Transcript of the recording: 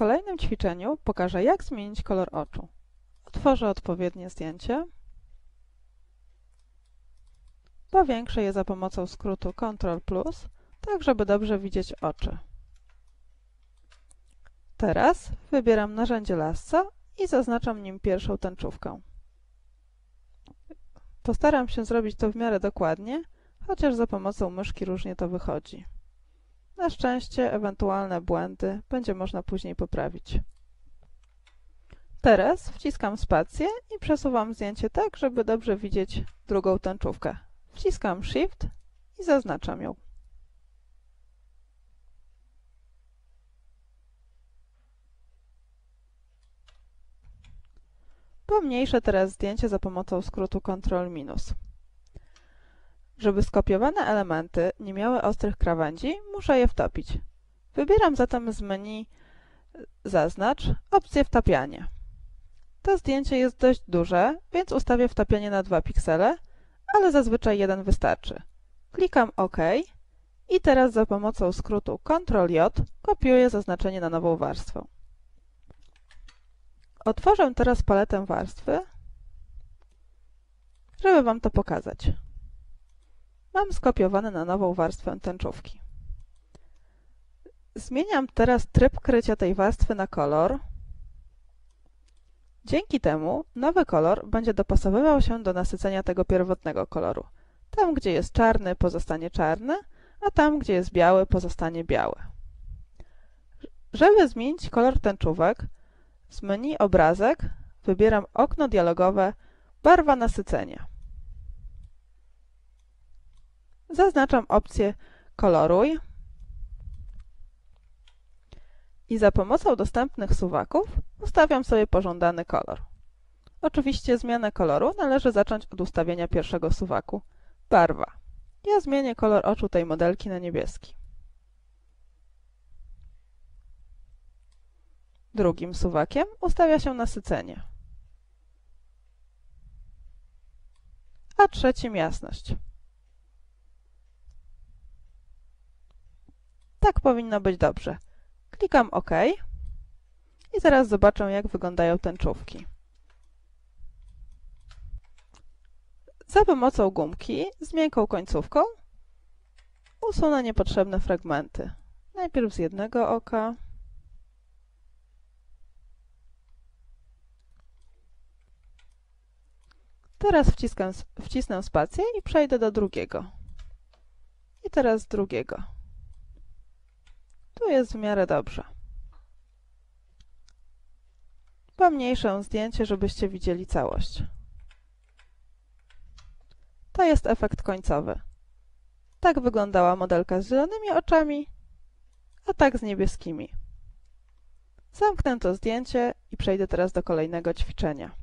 kolejnym ćwiczeniu pokażę, jak zmienić kolor oczu. Otworzę odpowiednie zdjęcie. Powiększę je za pomocą skrótu Ctrl+, tak żeby dobrze widzieć oczy. Teraz wybieram narzędzie lasso i zaznaczam nim pierwszą tęczówkę. Postaram się zrobić to w miarę dokładnie, chociaż za pomocą myszki różnie to wychodzi. Na szczęście ewentualne błędy będzie można później poprawić. Teraz wciskam spację i przesuwam zdjęcie tak, żeby dobrze widzieć drugą tęczówkę. Wciskam Shift i zaznaczam ją. Pomniejszę teraz zdjęcie za pomocą skrótu Ctrl-. Żeby skopiowane elementy nie miały ostrych krawędzi, muszę je wtopić. Wybieram zatem z menu Zaznacz opcję wtapianie. To zdjęcie jest dość duże, więc ustawię wtapianie na 2 piksele, ale zazwyczaj jeden wystarczy. Klikam OK i teraz za pomocą skrótu Ctrl-J kopiuję zaznaczenie na nową warstwę. Otworzę teraz paletę warstwy, żeby Wam to pokazać. Mam skopiowane na nową warstwę tęczówki. Zmieniam teraz tryb krycia tej warstwy na kolor. Dzięki temu nowy kolor będzie dopasowywał się do nasycenia tego pierwotnego koloru. Tam, gdzie jest czarny, pozostanie czarny, a tam, gdzie jest biały, pozostanie biały. Żeby zmienić kolor tęczówek, z menu Obrazek wybieram okno dialogowe Barwa nasycenia. Zaznaczam opcję Koloruj i za pomocą dostępnych suwaków ustawiam sobie pożądany kolor. Oczywiście zmianę koloru należy zacząć od ustawienia pierwszego suwaku Barwa. Ja zmienię kolor oczu tej modelki na niebieski. Drugim suwakiem ustawia się nasycenie, a trzecim jasność. Tak powinno być dobrze. Klikam OK i zaraz zobaczę, jak wyglądają tęczówki. Za pomocą gumki z miękką końcówką usunę niepotrzebne fragmenty. Najpierw z jednego oka, Teraz wciskam, wcisnę spację i przejdę do drugiego. I teraz drugiego. Jest w miarę dobrze. Pomniejszę zdjęcie, żebyście widzieli całość. To jest efekt końcowy. Tak wyglądała modelka z zielonymi oczami, a tak z niebieskimi. Zamknę to zdjęcie i przejdę teraz do kolejnego ćwiczenia.